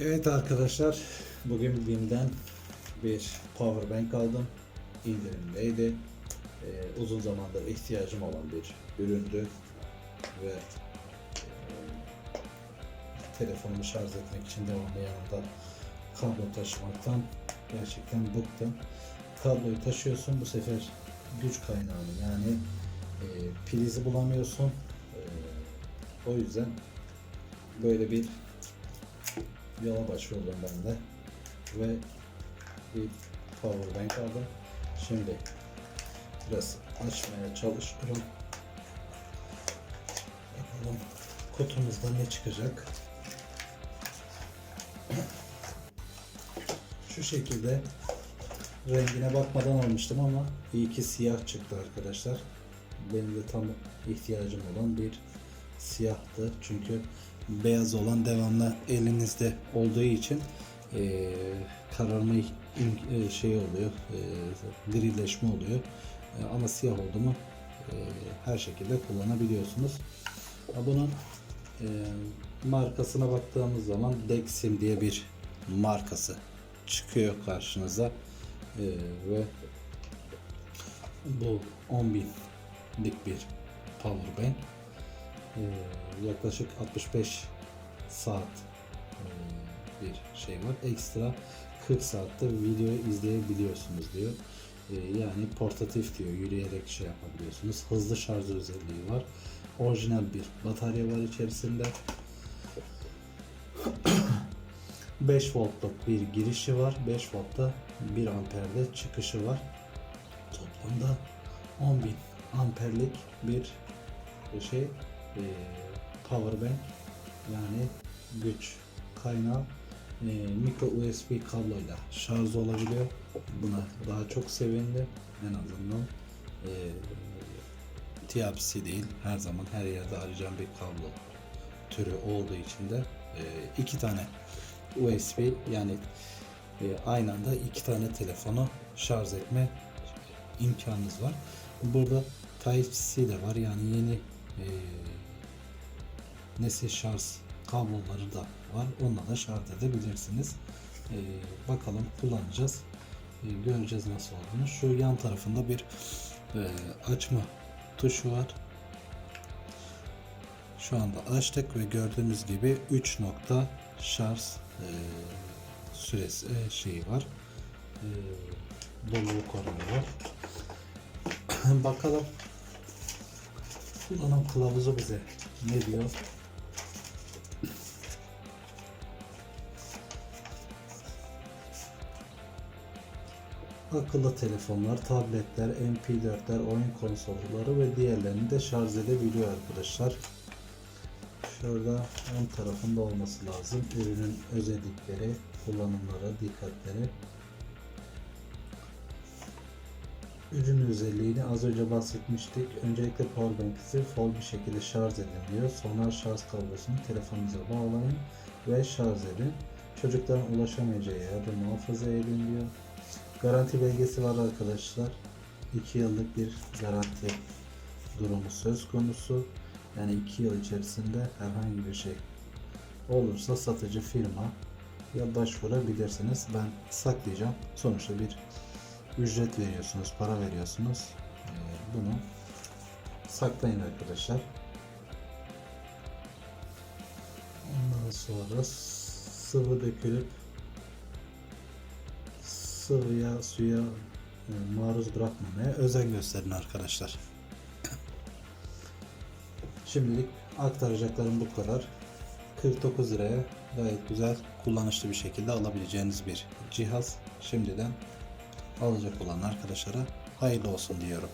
Evet arkadaşlar, bugün BİM'den bir power bank aldım. İndirimdeydi. Ee, uzun zamandır ihtiyacım olan bir üründü ve e, telefonumu şarj etmek için devamlı yanımda kablo taşımaktan gerçekten bıktım. Kabloyu taşıyorsun bu sefer güç kaynağını yani e, prizi bulamıyorsun. E, o yüzden böyle bir yola başvurdum ben de ve bir power bank aldım. Şimdi biraz açmaya çalışıyorum. Bakalım kutumuzda ne çıkacak. Şu şekilde rengine bakmadan almıştım ama iyi ki siyah çıktı arkadaşlar. Benim de tam ihtiyacım olan bir siyahtı. Çünkü beyaz olan devamlı elinizde olduğu için eee kararma e, şey oluyor, eee grileşme oluyor. E, ama siyah oldu mu eee, her şekilde kullanabiliyorsunuz. Bunun eee, markasına baktığımız zaman Dexim diye bir markası çıkıyor karşınıza Eee, ve bu 10 binlik bir power bank Ee, yaklaşık 65 saat e, bir şey var. Ekstra 40 saatte video izleyebiliyorsunuz diyor. Ee, yani portatif diyor. Yürüyerek şey yapabiliyorsunuz. Hızlı şarj özelliği var. Orijinal bir batarya var içerisinde. 5 voltluk bir girişi var. 5 voltta 1 amperde çıkışı var. Toplamda 10.000 amperlik bir şey e, power bank yani güç kaynağı e, micro USB kabloyla şarj olabiliyor. Buna daha çok sevindim. En azından e, Type-C değil. Her zaman her yerde arayacağım bir kablo türü olduğu için de e, iki tane USB yani e, aynı anda iki tane telefonu şarj etme imkanınız var. Burada Type-C de var yani yeni e, nesil şarj kabloları da var. Onunla da şarj edebilirsiniz. E, bakalım kullanacağız. E, göreceğiz nasıl olduğunu. Şu yan tarafında bir e, açma tuşu var. Şu anda açtık ve gördüğümüz gibi 3 nokta şarj e, süresi e, şeyi var. E, doluluk oranı var. Bakalım kullanım kılavuzu bize ne diyor? Akıllı telefonlar, tabletler, MP4'ler, oyun konsolları ve diğerlerini de şarj edebiliyor arkadaşlar. Şurada ön tarafında olması lazım. Ürünün özellikleri, kullanımları, dikkatleri. Ürün özelliğini az önce bahsetmiştik. Öncelikle powerbank'inizi full bir şekilde şarj edin diyor. Sonra şarj kablosunu telefonunuza bağlayın ve şarj edin. Çocukların ulaşamayacağı yerde muhafaza edin diyor. Garanti belgesi var arkadaşlar. 2 yıllık bir garanti durumu söz konusu. Yani 2 yıl içerisinde herhangi bir şey olursa satıcı firma ya başvurabilirsiniz. Ben saklayacağım. Sonuçta bir ücret veriyorsunuz, para veriyorsunuz. Ee, bunu saklayın arkadaşlar. Ondan sonra sıvı dökülüp sıvıya, suya e, maruz bırakmamaya özen gösterin arkadaşlar. Şimdilik aktaracaklarım bu kadar. 49 liraya gayet güzel, kullanışlı bir şekilde alabileceğiniz bir cihaz. Şimdiden alacak olan arkadaşlara hayırlı olsun diyorum.